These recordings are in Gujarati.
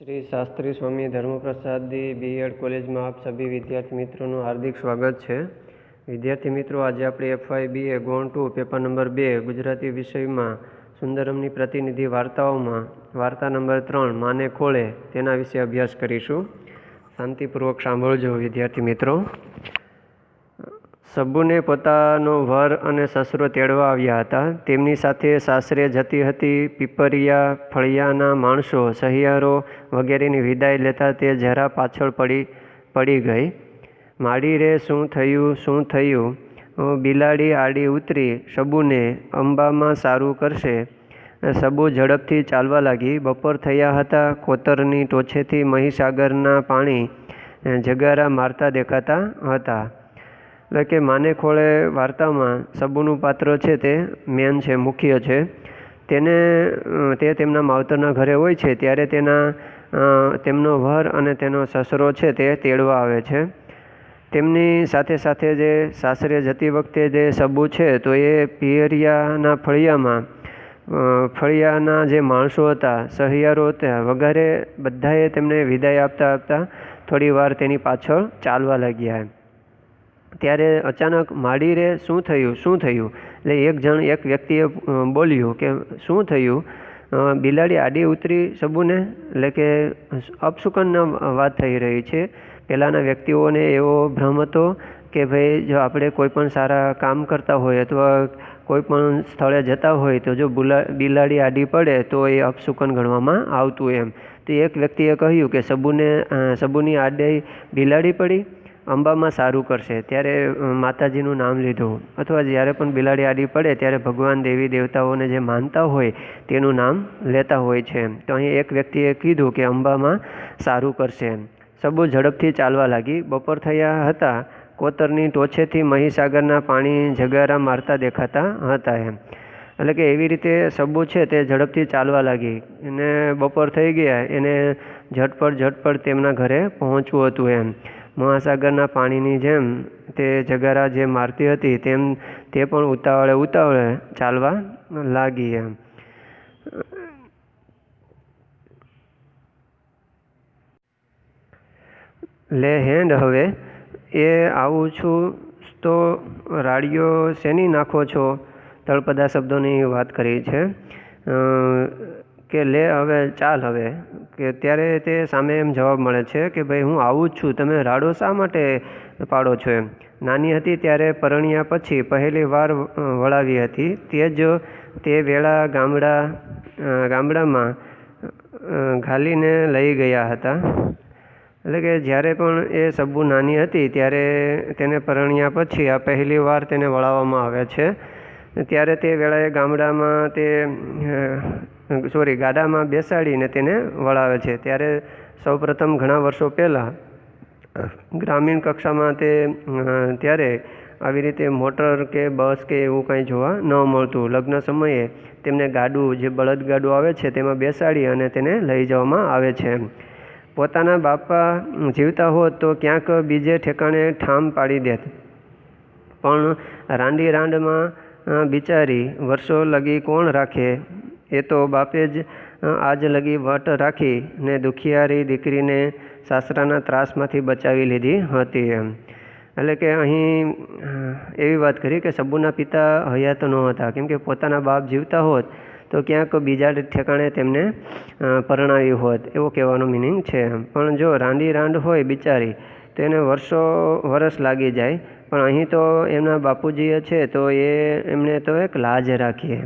શ્રી શાસ્ત્રી સ્વામી ધર્મપ્રસાદી બીએડ કોલેજમાં આપ સભી વિદ્યાર્થી મિત્રોનું હાર્દિક સ્વાગત છે. વિદ્યાર્થી મિત્રો, આજે આપણે એફવાય બીએ ગોણ ટુ પેપર નંબર બે, ગુજરાતી વિષયમાં સુંદરમની પ્રતિનિધિ વાર્તાઓમાં, વાર્તા નંબર ત્રણ, માને ખોળે, તેના વિશે અભ્યાસ કરીશું. શાંતિપૂર્વક સાંભળજો વિદ્યાર્થી મિત્રો. સબ્બુને પોતાનો વર અને સસરો તેડવા આવ્યા હતા. તેમની સાથે સાસરે જતી હતી પીપરિયા, ફળિયાના માણસો, સહિયારો વગેરેની વિદાય લેતા તે જરા પાછળ પડી પડી ગઈ. માડી રે, શું થયું શું થયું? બિલાડી આડી ઉતરી સબુને અંબામાં સારું કરશે. સબુ ઝડપથી ચાલવા લાગી. બપોર થયા હતા, કોતરની ટોચેથી મહીસાગરના પાણી જગારા મારતા દેખાતા હતા. એટલે કે માને ખોળે વાર્તામાં સબુનું પાત્ર છે તે, મેન છે, મુખ્ય છે. તેને તે તેમના માવતરના ઘરે હોય છે, ત્યારે તેના તેમનો વર અને તેનો સસરો છે તે તેડવા આવે છે. તેમની સાથે સાથે જે સાસરે જતી વખતે જે સબુ છે, તો એ પિયરિયાના ફળિયામાં ફળિયાના જે માણસો હતા, સહિયારો હતા, વગેરે બધાએ તેમને વિદાય આપતા આપતા થોડી વાર તેની પાછળ ચાલવા લાગ્યા. ત્યારે અચાનક માડી રે શું થયું? શું થયું? એટલે એક જણ, એક વ્યક્તિએ બોલ્યું કે શું થયું? બિલાડી આડી ઉતરી સબુને? એટલે કે અપશુકન વાત થઈ રહી છે. પહેલાંના વ્યક્તિઓને એવો ભ્રમ હતો કે ભાઈ, જો આપણે કોઈ પણ સારા કામ કરતા હોય અથવા કોઈ પણ સ્થળે જતા હોય, તો જો બુલા, બિલાડી આડી પડે, તો એ અપશુકન ગણવામાં આવતું એમ. તો એક વ્યક્તિએ કહ્યું કે સબુને સબુની આડે બિલાડી પડી. અંબામાં સારું કરશે. ત્યારે માતાજીનું નામ લીધું. અથવા જ્યારે પણ બિલાડી આડી પડે, ત્યારે ભગવાન દેવી દેવતાઓને જે માનતા હોય, તેનું નામ લેતા હોય છે. તો અહીં એક વ્યક્તિએ કીધું કે અંબામાં સારું કરશે. સબુ ઝડપથી ચાલવા લાગી. બપોર થયા હતા. કોતરની ટોચેથી મહીસાગરના પાણી જગારા મારતા દેખાતા હતા એમ. એટલે કે એવી રીતે સબુ છે તે ઝડપથી ચાલવા લાગી. એને બપોર થઈ ગયા. એને ઝટપટ ઝટપટ તેમના ઘરે પહોંચવું હતું એમ. મહાસાગરના પાણીની જેમ તે જગારા જે મારતી હતી તેમ તે પણ ઉતાવળે ઉતાવળે ચાલવા લાગી એમ. લે હેન્ડ હવે, એ આવું છું, તો રાડિયો શેની નાખો છો? તળપદા શબ્દોની વાત કરી છે. કે લે હવે, ચાલ હવે. કે ત્યારે તે સામે એમ જવાબ મળે છે કે ભાઈ હું આવું જ છું, તમે રાડો શા માટે પાડો છો એમ? નાની હતી ત્યારે પરણ્યા પછી પહેલી વાર વળાવી હતી. તે જ તે વેળા ગામડા ગામડામાં ઘાલીને લઈ ગયા હતા. એટલે કે જ્યારે પણ એ સબ્બુ નાની હતી ત્યારે તેને પરણ્યા પછી આ પહેલી વાર તેને વળાવવામાં આવે છે. ત્યારે તે વેળાએ ગામડામાં તે સોરી ગાડામાં બેસાડીને તેને વળાવે છે. ત્યારે સૌપ્રથમ ઘણા વર્ષો પહેલાં, ગ્રામીણ કક્ષામાં તે ત્યારે આવી રીતે મોટર કે બસ કે એવું કાંઈ જોવા ન મળતું. લગ્ન સમયે તેમને ગાડું, જે બળદ ગાડું આવે છે, તેમાં બેસાડી અને તેને લઈ જવામાં આવે છે. પોતાના બાપા જીવતા હોત તો ક્યાંક બીજે ઠેકાણે ઠામ પાડી દેત. પણ રાંડી રાંડમાં બિચારી વર્ષો લગી કોણ રાખે? એ તો બાપે જ આજ લગી વટ રાખી ને દુખિયારી દીકરીને સાસરાના ત્રાસમાંથી બચાવી લીધી હતી એમ. એટલે કે અહીં એવી વાત કરી કે સબુના પિતા હયાત ન હતા કેમ કે પોતાના બાપ જીવતા હોત તો ક્યાંક બીજા ઠેકાણે તેમને પરણાવી હોત એવો કહેવાનો મિનિંગ છે પણ જો રાંડી રાંડ હોય બિચારી, તો એને વર્ષો, વર્ષ લાગી જાય. પણ અહીં તો એમના બાપુજીએ છે તો એ, એમને તો એક લાજ રાખીએ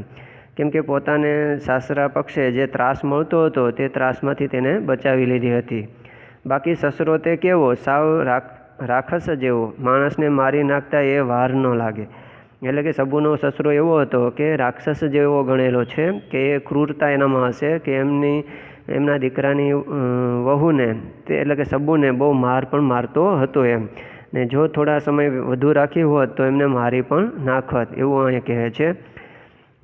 કેમ કે પોતાને સાસરા પક્ષે જે ત્રાસ મળતો હતો તે ત્રાસમાંથી તેને બચાવી લીધી હતી. બાકી સસરો તે કેવો, સાવ રાક્ષસ જેવો. માણસને મારી નાખતા એ વાર ન લાગે. એટલે કે સબુનો સસરો એવો હતો કે રાક્ષસ જેવો ગણેલો છે કે એ ક્રૂરતા એનામાં હશે કે એમની, એમના દીકરાની વહુને તે એટલે કે સબુને બહુ માર પણ મારતો હતો એમ. ને જો થોડા સમય વધુ રાખી હોત તો એમને મારી પણ નાખત, એવું અહીં કહે છે.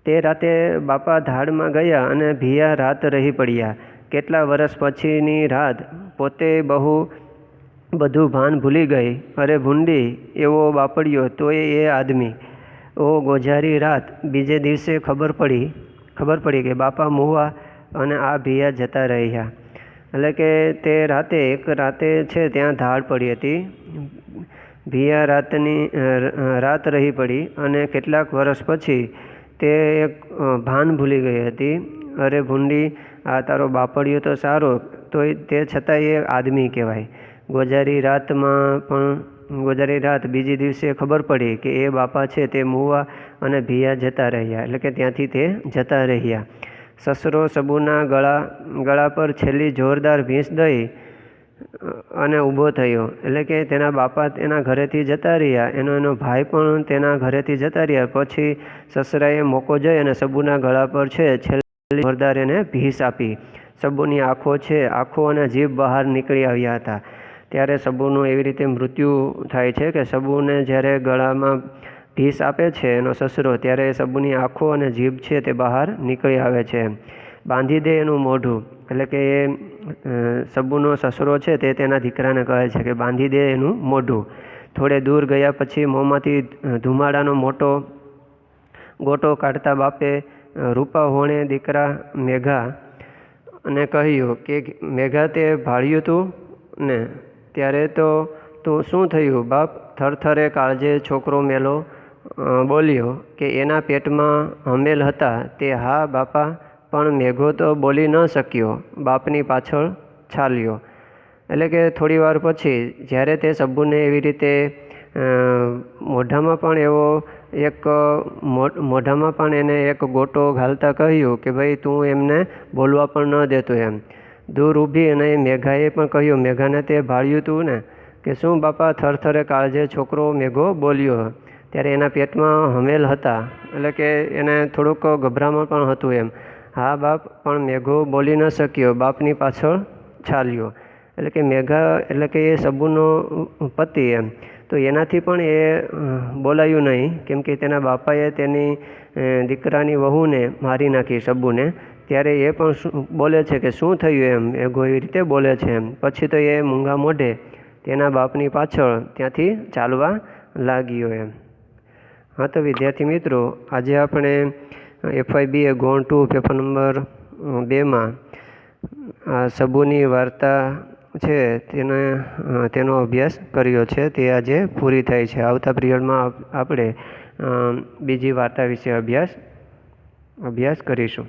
તે રાતે બાપા ધાડમાં ગયા અને ભિયા રાત રહી પડ્યા. કેટલા વર્ષ પછીની રાત, પોતે બહુ બધું ભાન ભૂલી ગઈ. અરે ભૂંડી, એવો બાપડ્યો, તોય એ આદમી. ઓ ગોઝારી રાત, બીજે દિવસે ખબર પડી. ખબર પડી કે બાપા મુવા અને આ ભિયા જતા રહ્યા. એટલે કે તે રાતે, એક રાતે છે ત્યાં ધાડ પડી હતી. ભીયા રાતની રાત રહી પડી અને કેટલાક વર્ષ પછી તે એક ભાન ભૂલી ગઈ હતી. અરે ભૂંડી, આ તારો બાપડિયો તો સારો, તોય તે છતાંય એ આદમી કહેવાય. ગોજારી રાતમાં પણ ગોજારી રાત બીજી દિવસે ખબર પડી કે એ બાપા છે તે મુવા અને ભીયા જતા રહ્યા, એટલે કે ત્યાંથી તે જતા રહ્યા. સસરો સબુના ગળા ગળા પર છેલ્લી જોરદાર ભીંસ દઈ અને ઊભો થયો. એટલે કે તેના બાપા તેના ઘરેથી જતા રહ્યા. એનો એનો ભાઈ પણ તેના ઘરેથી જતા રહ્યા. પછી સસરાએ મોકો જઈ અને સબુના ગળા પર છે, છેલ્લી જોરદાર એને ભીસ આપી. સબુની આંખો છે, આંખો અને જીભ બહાર નીકળી આવ્યા હતા. ત્યારે સબુનું એવી રીતે મૃત્યુ થાય છે કે સબુને જ્યારે ગળામાં ભીસ આપે છે એનો સસરો, ત્યારે સબુની આંખો અને જીભ છે તે બહાર નીકળી આવે છે. બાંધી દે એનું મોઢું. એટલે કે એ સબુનો સસરો છે તે તેના દીકરાને કહે છે કે બાંધી દે એનું મોઢું. થોડે દૂર ગયા પછી મોંમાંથી ધુમાડાનો મોટો ગોટો કાઢતા બાપે રૂપા હોણે દીકરા મેઘા અને કહ્યું કે, મેઘા, તે ભાળ્યું તું ને? ત્યારે તો તું શું થયું બાપ થરથરે કાળજે છોકરો મેલો બોલ્યો કે, એના પેટમાં હમેલ હતા. તે હા, બાપા પણ મેઘો તો બોલી ન શક્યો, બાપની પાછળ છાલ્યો. એટલે કે થોડી વાર પછી, જ્યારે તે સબ્બુને એવી રીતે મોઢામાં પણ એવો એક મોઢામાં પણ એને એક ગોટો ઘાલતા કહ્યું કે ભાઈ, તું એમને બોલવા પણ ન દેતો એમ. દૂર ઊભી અને મેઘાએ પણ કહ્યું, મેઘાને તે ભાળ્યું તું ને, કે શું બાપા થરથરે કાળજે છોકરો મેઘો બોલ્યો? ત્યારે એના પેટમાં હમેલ હતા. એટલે કે એને થોડુંક ગભરામણ પણ હતું એમ. હા બાપ, પણ મેઘો બોલી ન શક્યો, બાપની પાછળ ચાલ્યો એટલે કે મેઘા, એટલે કે એ સબુનો પતિ એમ. તો એનાથી પણ એ બોલાયું નહીં, કેમ કે તેના બાપાએ તેની દીકરાની વહુને મારી નાખી સબુને. ત્યારે એ પણ બોલે છે કે શું થયું એમ? મેઘો એવી રીતે બોલે છે એમ. પછી તો એ મૂંગા મોઢે તેના બાપની પાછળ ત્યાંથી ચાલવા લાગ્યો એમ. હા તો વિદ્યાર્થી મિત્રો, આજે આપણે એફઆઈ બી એ ગોણ ટુ, પેપર નંબર બેમાં આ સબુની વાર્તા છે તેને તેનો અભ્યાસ કર્યો છે. તે આજે પૂરી થાય છે. આવતા પિરિયડમાં આપણે બીજી વાર્તા વિશે અભ્યાસ અભ્યાસ કરીશું.